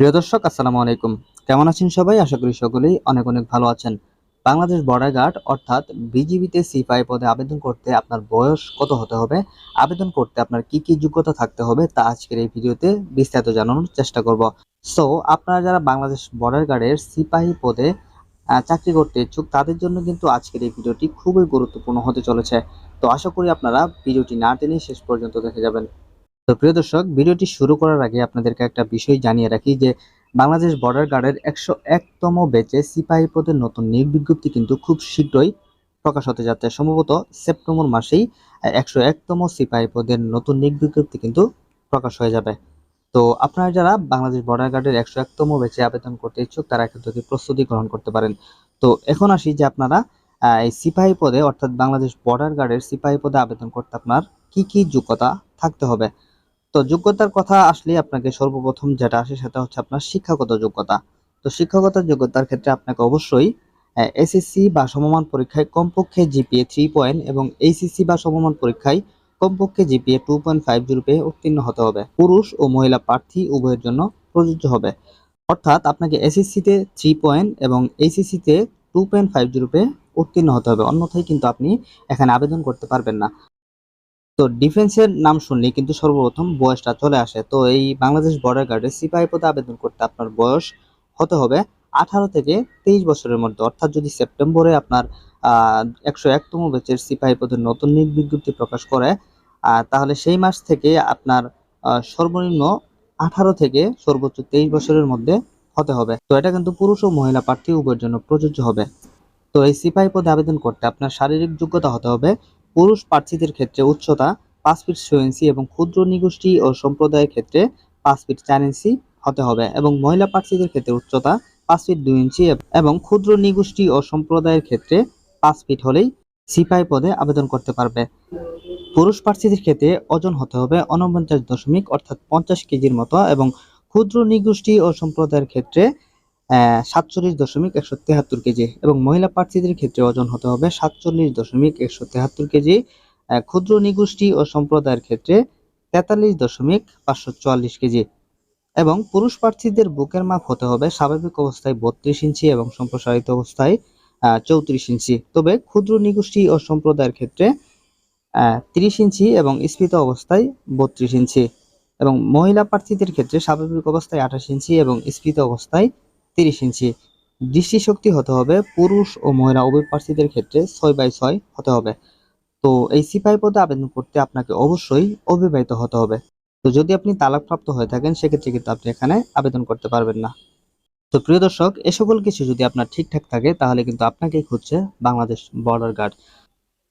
প্রিয় দর্শক, আসসালামু আলাইকুম। কেমন আছেন সবাই? আশা করি সকলেই অনেক অনেক ভালো আছেন। বাংলাদেশ বর্ডার গার্ড, অর্থাৎ বিজিবিতে সিপাই পদে আবেদন করতে আপনার বয়স কত হতে হবে? আবেদন করতে আপনার কি কি যোগ্যতা থাকতে হবে? তা আজকের এই ভিডিওতে বিস্তারিত জানানোর চেষ্টা করব। সো আপনারা যারা বাংলাদেশ বর্ডার গার্ডের সিপাহী পদে চাকরি করতে ইচ্ছুক, তাদের জন্য কিন্তু আজকের এই ভিডিওটি খুবই গুরুত্বপূর্ণ হতে চলেছে। তো আশা করি আপনারা ভিডিওটি না টেনে শেষ পর্যন্ত দেখে যাবেন। তো প্রিয় দর্শক, ভিডিওটি শুরু করার আগে আপনাদেরকে একটা বিষয় জানিয়ে রাখি যে বাংলাদেশ বর্ডার গার্ডের একশো একতম ব্যাচে সিপাহী পদের নতুন নিয়োগ বিজ্ঞপ্তি কিন্তু খুব শীঘ্রই প্রকাশ হতে যাচ্ছে। সম্ভবত সেপ্টেম্বর মাসেই একশো একতম সিপাহী পদের নতুন নিয়োগ বিজ্ঞপ্তি কিন্তু প্রকাশ হয়ে যাবে। তো আপনারা যারা বাংলাদেশ বর্ডার গার্ডের একশো একতম ব্যাচে আবেদন করতে ইচ্ছুক, তারা কিন্তু প্রস্তুতি গ্রহণ করতে পারেন। তো এখন আসি যে আপনারা এই সিপাহী পদে অর্থাৎ বাংলাদেশ বর্ডার গার্ডের সিপাহী পদে আবেদন করতে আপনার কি কি যোগ্যতা থাকতে হবে? তো যোগ্যতার কথা আসলে আপনাকে সর্বপ্রথম যেটা আসে সেটা হচ্ছে আপনার শিক্ষাগত যোগ্যতা। তো শিক্ষাগত যোগ্যতার ক্ষেত্রে আপনাকে অবশ্যই এসএসসি বা সমমান পরীক্ষায় কমপক্ষে জিপিএ থ্রি পয়েন্ট এবং এইচএসসি বা সমমান পরীক্ষায় কমপক্ষে GPA two point five zero পেয়ে উত্তীর্ণ হতে হবে। পুরুষ ও মহিলা প্রার্থী উভয়ের জন্য প্রযোজ্য হবে। অর্থাৎ আপনাকে এসএসসিতে থ্রি পয়েন্ট এবং এইচএসসিতে টু পয়েন্ট ফাইভ জিরো পেয়ে উত্তীর্ণ হতে হবে। অন্যথায় কিন্তু আপনি এখানে আবেদন করতে পারবেন না। তো ডিফেন্সের নাম শুনলেই কিন্তু সর্বপ্রথম বয়সটা চলে আসে। তো এই বাংলাদেশ বর্ডার গার্ডে সিপাহী পদে আবেদন করতে আপনার বয়স হতে হবে আঠারো থেকে তেইশ বছরের মধ্যে। অর্থাৎ যদি সেপ্টেম্বরে আপনার একশো একতম ব্যাচের সিপাহী পদের নতুন নিয়োগ বিজ্ঞপ্তি প্রকাশ করে তাহলে সেই মাস থেকে আপনার সর্বনিম্ন আঠারো থেকে সর্বোচ্চ তেইশ বছরের মধ্যে হতে হবে। তো এটা কিন্তু পুরুষ ও মহিলা প্রার্থী উভয়ের জন্য প্রযোজ্য হবে। তো এই সিপাহী পদে আবেদন করতে আপনার শারীরিক যোগ্যতা হতে হবে পুরুষ প্রার্থীদের ক্ষেত্রে উচ্চতা পাঁচ ফিট ছয় ইঞ্চি এবং ক্ষুদ্র নিগোষ্ঠী ও সম্প্রদায়ের ক্ষেত্রে পাঁচ ফিট চার ইঞ্চি হতে হবে এবং মহিলা প্রার্থীদের ক্ষেত্রে উচ্চতা পাঁচ ফিট দুই ইঞ্চি এবং ক্ষুদ্র নিগোষ্ঠী ও সম্প্রদায়ের ক্ষেত্রে পাঁচ ফিট হলেই সিপাহী পদে আবেদন করতে পারবে। পুরুষ প্রার্থীদের ক্ষেত্রে ওজন হতে হবে উনপঞ্চাশ দশমিক অর্থাৎ পঞ্চাশ কেজির মতো এবং ক্ষুদ্র নিগোষ্ঠী ও সম্প্রদায়ের ক্ষেত্রে সাতচল্লিশ দশমিক একশো তেহাত্তর কেজি এবং মহিলা প্রার্থীদের ক্ষেত্রে ওজন হতে হবে সাতচল্লিশ দশমিক একশো তেহাত্তর কেজি। ক্ষুদ্র নিগোষ্ঠী ও সম্প্রদায়ের ক্ষেত্রে তেতাল্লিশ দশমিক পাঁচশো চুয়াল্লিশ কেজি এবং পুরুষ প্রার্থীদের বুকের মাপ হতে হবে স্বাভাবিক অবস্থায় বত্রিশ ইঞ্চি এবং সম্প্রসারিত অবস্থায় চৌত্রিশ ইঞ্চি। তবে ক্ষুদ্র নিগোষ্ঠী ও সম্প্রদায়ের ক্ষেত্রে তিরিশ ইঞ্চি এবং স্ফীত অবস্থায় বত্রিশ ইঞ্চি এবং মহিলা প্রার্থীদের ক্ষেত্রে স্বাভাবিক অবস্থায় আঠাশ ইঞ্চি এবং স্ফীত অবস্থায় তিরিশ ইঞ্চি। দৃষ্টিশক্তি হতে হবে পুরুষ ও মহিলা, উভয় প্রার্থীদের ক্ষেত্রে ছয় বাই ছয় হতে হবে। তো এই সিপাহী পদে আবেদন করতে আপনাকে অবশ্যই অবিবাহিত হতে হবে। তো যদি আপনি তালাকপ্রাপ্ত হয়ে থাকেন, সেক্ষেত্রে কিন্তু আপনি এখানে আবেদন করতে পারবেন না। তো প্রিয় দর্শক, এ সকল কিছু যদি আপনার ঠিকঠাক থাকে, তাহলে কিন্তু আপনাকেই খুঁজছে বাংলাদেশ বর্ডার গার্ড।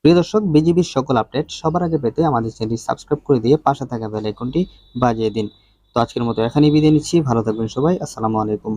প্রিয় দর্শক, বিজিবির সকল আপডেট সবার আগে পেতে আমাদের চ্যানেলটি সাবস্ক্রাইব করে দিয়ে পাশে থাকা বেল আইকনটি বাজিয়ে দিন। তো আজকের মতো এখানেই বিদায় নিচ্ছি। ভালো থাকবেন সবাই। আসসালামু আলাইকুম।